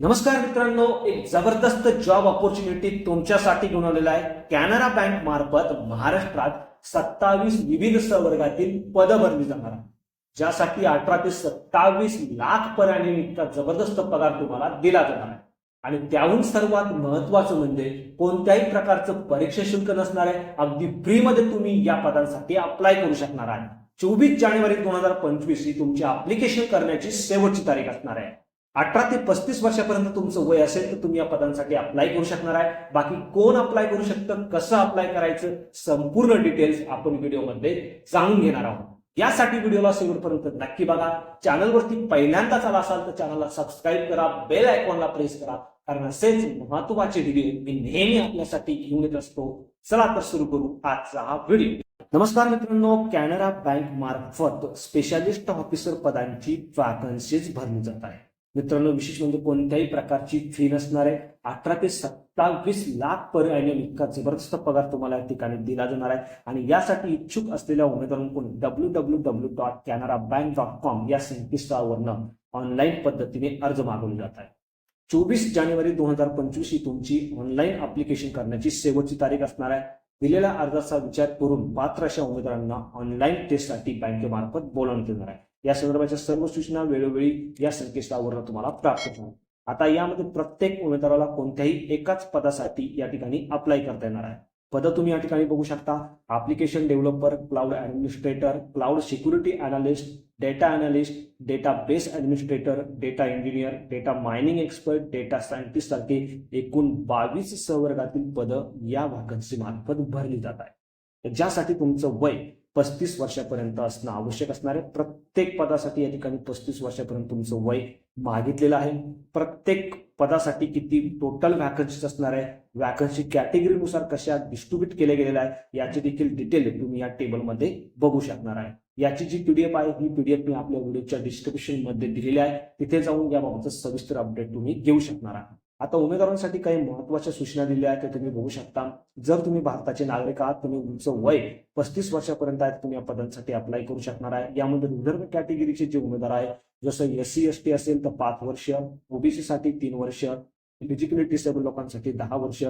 नमस्कार मित्रांनो एक जबरदस्त जॉब ऑपॉर्च्युनिटी तुमच्यासाठी घेऊन आलेला आहे. कॅनरा बँक मार्फत महाराष्ट्रात सत्तावीस विविध संवर्गातील पद भरली जाणार ज्यासाठी अठरा ते सत्तावीस लाख पर्यंत जबरदस्त पगार तुम्हाला दिला जाणार आहे. आणि त्याहून सर्वात महत्वाचं म्हणजे कोणत्याही प्रकारचं परीक्षा शुल्क नसणार आहे. अगदी फ्रीमध्ये तुम्ही या पदांसाठी अप्लाय करू शकणार आहे. चोवीस जानेवारी दोन हजार पंचवीस ही तुमची अप्लिकेशन करण्याची शेवटची तारीख असणार आहे. अठरा ते पस्तीस वर्षापर्यंत तुमचं वय असेल तर तुम्ही या पदांसाठी अप्लाय करू शकणार आहे. बाकी कोण अप्लाय करू शकतं कसं अप्लाय करायचं संपूर्ण डिटेल्स आपण व्हिडिओमध्ये जाणून घेणार आहोत. यासाठी व्हिडिओला शेवटपर्यंत नक्की बघा. चॅनलवरती पहिल्यांदाच आला असाल तर चॅनलला सबस्क्राईब करा बेल आयकॉनला प्रेस करा कारण असेच महत्त्वाचे व्हिडिओ मी नेहमी आपल्यासाठी घेऊन येत असतो. चला तर सुरू करू आजचा हा व्हिडिओ नमस्कार मित्रांनो कॅनरा बँक मार्फत स्पेशालिस्ट ऑफिसर पदांची वॅकन्सीज भरली जात आहे मित्रांनो विशेष म्हणजे कोणत्याही प्रकारची फी नसणार आहे अठरा ते सत्तावीस लाख पर ॲन्युअल इतका जबरदस्त पगार तुम्हाला या ठिकाणी दिला जाणार आहे. आणि यासाठी इच्छुक असलेल्या उमेदवारांकडून W W W dot Canara bank dot com या संकेतस्थळावरनं ऑनलाईन पद्धतीने अर्ज मागवले जात आहे चोवीस जानेवारी दोन हजार पंचवीस ही तुमची ऑनलाईन अप्लिकेशन करण्याची शेवटची तारीख असणार आहे. दिलेल्या अर्जाचा विचार करून पात्र अशा उमेदवारांना ऑनलाईन टेस्टसाठी बँकेमार्फत बोलावण्यात येणार आहे. या संदर्भाच्या सर्व सूचना वेळोवेळी या संकेतस्थळावर तुम्हाला प्राप्त होणार आता यामध्ये प्रत्येक उमेदवाराला कोणत्याही एकाच पदासाठी या ठिकाणी अप्लाय करता येणार आहे. पद तुम्ही या ठिकाणी बघू शकता. Application developer cloud administrator cloud security analyst data analyst database administrator data engineer data mining expert data scientist सारखे एकूण बावीस संवर्गातील पद या व्हॅकन्सी मार्फत भरली जात आहे ज्यासाठी तुमचं वय पस्तीस वर्षापर्यंत असणं आवश्यक असणार आहे. प्रत्येक पदासाठी या ठिकाणी पस्तीस वर्षापर्यंत तुमचं वय मागितलेलं आहे. प्रत्येक पदासाठी किती टोटल व्हॅकन्सीज असणार आहे व्हॅकन्सी कॅटेगरीनुसार कशा डिस्ट्रीब्यूट केले गेलेल्या आहे याची देखील डिटेल तुम्ही या टेबलमध्ये बघू शकणार आहे. याची जी पीडीएफ आहे ही पीडीएफ मी आपल्या व्हिडिओच्या डिस्क्रिप्शनमध्ये दिलेली आहे. तिथे जाऊन याबाबतचं सविस्तर अपडेट तुम्ही घेऊ शकणार आहे आता उमेदवारांसाठी काही महत्त्वाच्या सूचना दिल्या आहेत तुम्ही बघू शकता. जर तुम्ही भारताचे नागरिक आहात तुम्ही तुमचं वय पस्तीस वर्षापर्यंत आहे तुम्ही या पदांसाठी अप्लाय करू शकणार आहे. यामध्ये रिझर्व्ह कॅटेगरीचे जे उमेदवार आहे जसं एस सी एस टी असेल तर पाच वर्ष. ओबीसी साठी तीन वर्ष. फिजिकली डिसेबल लोकांसाठी दहा वर्ष.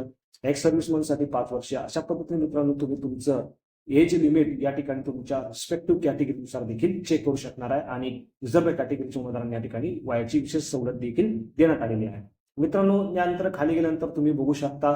एक्स सर्व्हिसमॅनसाठी पाच वर्ष. अशा पद्धतीने मित्रांनो तुम्ही तुमचं एज लिमिट या ठिकाणी तुमच्या रिस्पेक्टिव्ह कॅटेगरीनुसार देखील चेक करू शकणार आहे. आणि रिझर्व्ह कॅटेगरीच्या उमेदवारांना या ठिकाणी वयाची विशेष सवलत देखील देण्यात आलेली आहे. मित्रांनो यानंतर खाली गेल्यानंतर तुम्ही बघू शकता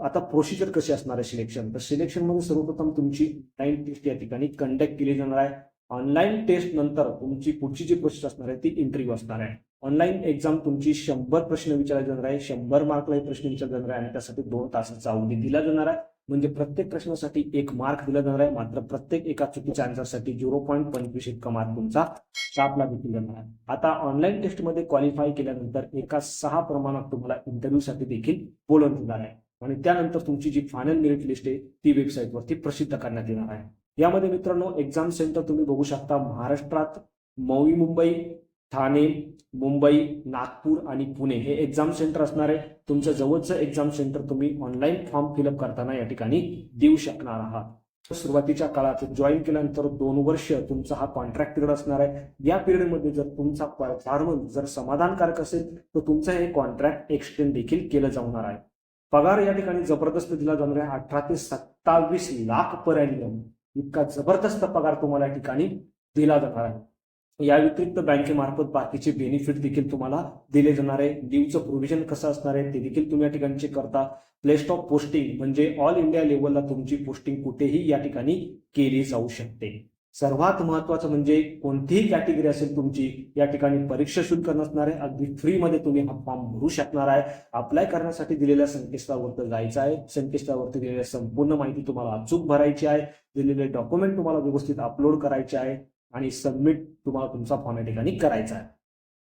आता प्रोसिजर कशी असणार आहे सिलेक्शन तर सिलेक्शनमध्ये सर्वप्रथम तुमची ऑनलाईन टेस्ट या ठिकाणी कंडक्ट केली जाणार आहे. ऑनलाईन टेस्ट नंतर तुमची पुढची जी प्रोसेस असणार आहे ती इंटरव्ह्यू असणार आहे. ऑनलाईन एक्झाम तुमची शंभर प्रश्न विचारले जाणार आहे शंभर मार्कला प्रश्न विचारले जाणार आहे आणि त्यासाठी दोन तासाचा अवधी दिला जाणार आहे. म्हणजे प्रत्येक प्रश्नासाठी एक मार्क दिला जाणार आहे. मात्र प्रत्येक एका चुकीच्या आन्सरसाठी झिरो पॉईंट पंचवीस इतका मार्क तुमचा स्टाफला देखील जाणार आहे. आता ऑनलाईन टेस्टमध्ये क्वालिफाय केल्यानंतर एका सहा प्रमाणात तुम्हाला इंटरव्ह्यूसाठी देखील बोलवून देणार आहे. आणि त्यानंतर तुमची जी फायनल मेरिट लिस्ट आहे ती वेबसाईटवरती प्रसिद्ध करण्यात येणार आहे. यामध्ये मित्रांनो एक्झाम सेंटर तुम्ही बघू शकता. महाराष्ट्रात मवी मुंबई ठाणे मुंबई नागपूर आणि पुणे हे एक्झाम सेंटर असणार आहे. तुमचं जवळचं एक्झाम सेंटर तुम्ही ऑनलाईन फॉर्म फिलअप करताना या ठिकाणी देऊ शकणार आहात. सुरुवातीच्या काळात जॉईन केल्यानंतर दोन वर्ष तुमचा हा कॉन्ट्रॅक्ट पिरियड असणार आहे. या पिरियडमध्ये जर तुमचा परफॉर्मन्स जर समाधानकारक असेल तर तुमचं हे कॉन्ट्रॅक्ट एक्सटेंड देखील केलं जाणार आहे. पगार या ठिकाणी जबरदस्त दिला जाणार आहे. अठरा ते सत्तावीस लाख पर्यंत इतका जबरदस्त पगार तुम्हाला या ठिकाणी दिला जाणार आहे. या व्यतिरिक्त बँकेमार्फत बाकीचे बेनिफिट देखील तुम्हाला दिले जाणार आहे. ड्यूचं प्रोव्हिजन कसं असणार आहे ते देखील तुम्ही या ठिकाणी चेक करता. प्लेस्ट ऑफ पोस्टिंग म्हणजे ऑल इंडिया लेवलला तुमची पोस्टिंग कुठेही या ठिकाणी केली जाऊ शकते. सर्वात महत्वाचं म्हणजे कोणतीही कॅटेगरी असेल तुमची या ठिकाणी परीक्षा शुल्क नसणार आहे. अगदी फ्रीमध्ये तुम्ही हा फॉर्म भरू शकणार आहे. अप्लाय करण्यासाठी दिलेल्या संकेतस्थळावरती जायचं आहे. संकेतस्थळावरती दिलेल्या संपूर्ण माहिती तुम्हाला अचूक भरायची आहे. दिलेले डॉक्युमेंट तुम्हाला व्यवस्थित अपलोड करायचे आहे. आणि सबमिट तुम्हाला तुमचा फॉर्म या ठिकाणी करायचा आहे.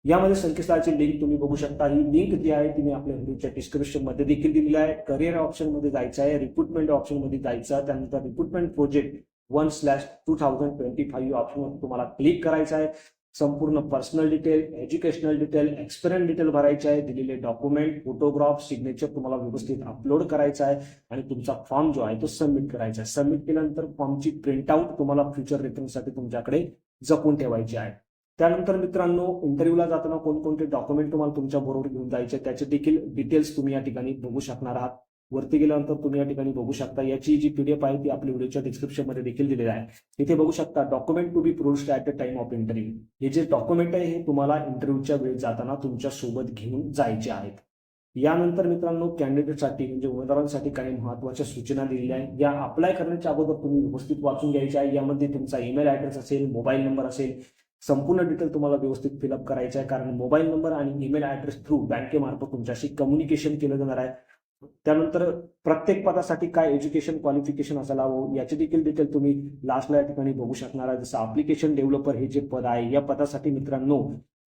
यामध्ये संकेतस्थळाची लिंक तुम्ही बघू शकता. ही लिंक जी आहे ती मी आपल्या व्हिडिओच्या डिस्क्रिप्शनमध्ये देखील दिलेली आहे. करिअर ऑप्शनमध्ये जायचं आहे रिक्रुटमेंट ऑप्शनमध्ये जायचं आहे. त्यानंतर recruitment project one slash two thousand twenty five ऑप्शनवर तुम्हाला क्लिक करायचं आहे. संपूर्ण personal detail educational detail experience detail भरायचे आहे. दिलेले डॉक्युमेंट फोटोग्राफ सिग्नेचर तुम्हाला व्यवस्थित अपलोड करायचा आहे. आणि तुमचा फॉर्म जो आहे तो सबमिट करायचा आहे. सबमिट केल्यानंतर फॉर्मची प्रिंटआउट तुम्हाला फ्युचर रेफरन्ससाठी तुमच्याकडे जपून ठेवायची आहे. त्यानंतर मित्रांनो इंटरव्ह्यूला जाताना कोणकोणते डॉक्युमेंट तुम्हाला तुमच्या बरोबर घेऊन जायचे त्याचे देखील डिटेल्स तुम्ही या ठिकाणी बघू शकणार आहात. वरती गेल्यानंतर तुम्ही या ठिकाणी बघू शकता. याची जी पीडीएफ आहे ती आपल्या व्हिडिओच्या डिस्क्रिप्शनमध्ये देखील दिलेली आहे. इथे बघू शकता document to be produced at the time of interview हे जे डॉक्युमेंट आहे हे तुम्हाला इंटरव्ह्यूच्या वेळी जाताना तुमच्यासोबत घेऊन जायचे आहेत. यानंतर मित्रांनो कॅन्डिडेटसाठी म्हणजे उमेदवारांसाठी काही महत्त्वाच्या सूचना दिलेल्या आहेत. या अप्लाय करण्याच्या अगोदर तुम्ही व्यवस्थित वाचून घ्यायच्या आहे. यामध्ये तुमचा ईमेल ऍड्रेस असेल मोबाईल नंबर असेल संपूर्ण डिटेल तुम्हाला व्यवस्थित फिलअप करायचं आहे. कारण मोबाईल नंबर आणि ईमेल ऍड्रेस थ्रू बँकेमार्फत तुमच्याशी कम्युनिकेशन केलं जाणार आहे. त्यानंतर प्रत्येक पदासाठी काय एज्युकेशन क्वालिफिकेशन असायला हवं याची देखील डिटेल तुम्ही लास्टला या ठिकाणी बघू शकणार आहे. जसं अप्लिकेशन डेव्हलपर हे जे पद आहे या पदासाठी मित्रांनो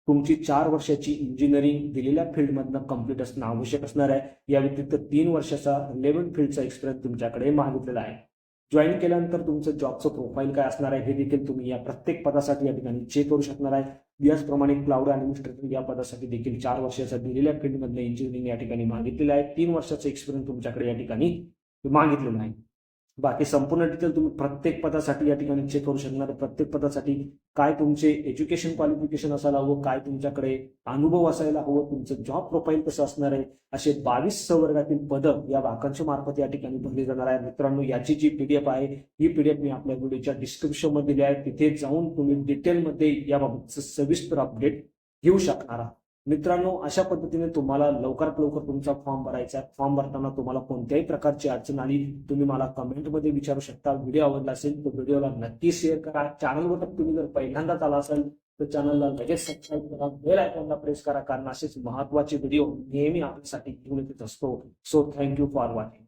तुमची चार वर्षाची इंजिनिअरिंग दिलेल्या फील्डमधनं कंप्लीट असणं आवश्यक असणार आहे. या व्यतिरिक्त तीन वर्षाचा रिलेव्हंट फील्डचा एक्सपिरियन्स तुमच्याकडे मागितलेला आहे. जॉईन केल्यानंतर तुमचं जॉबचं प्रोफाईल काय असणार आहे हे देखील तुम्ही या प्रत्येक पदासाठी या ठिकाणी चेक करू शकणार आहे. याचप्रमाणे क्लाउड ॲडमिनिस्ट्रेटर या पदासाठी देखील चार वर्षाचा दिलेल्या फील्डमधलं इंजिनिअरिंग या ठिकाणी मागितलेलं आहे. तीन वर्षाचा एक्सपिरियन्स तुमच्याकडे या ठिकाणी मागितलेलं आहे. बाकी संपूर्ण डिटेल तुम्ही प्रत्येक पदासाठी या ठिकाणी चेक करू शकणार. प्रत्येक पदासाठी काय तुमचे एज्युकेशन क्वालिफिकेशन असायला हवं काय तुमच्याकडे अनुभव असायला हवं तुमचं जॉब प्रोफाईल कसं असणार आहे असे बावीस संवर्गातील पदं या वाकांच्या मार्फत या ठिकाणी भरली जाणार आहे मित्रांनो याची जी पीडीएफ आहे ही पीडीएफ मी आपल्या व्हिडिओच्या डिस्क्रिप्शनमध्ये दिली आहे. तिथे जाऊन तुम्ही डिटेलमध्ये याबाबतचं सविस्तर अपडेट घेऊ शकणार आहात. मित्रांनो अशा पद्धतीने तुम्हाला लवकरात लवकर तुमचा फॉर्म भरायचा फॉर्म भरताना तुम्हाला कोणत्याही प्रकारची अडचण आली तुम्ही मला कमेंटमध्ये विचारू शकता. व्हिडिओ आवडला असेल तर व्हिडिओला नक्की शेअर करा. चॅनलवर तुम्ही जर पहिल्यांदाच आला असेल तर चॅनलला लगेच सबस्क्राईब करा. बेल आयकॉनला प्रेस करा कारण असेच महत्त्वाचे व्हिडिओ नेहमी आपल्यासाठी घेऊन येत असतो सो थँक्यू फॉर वॉचिंग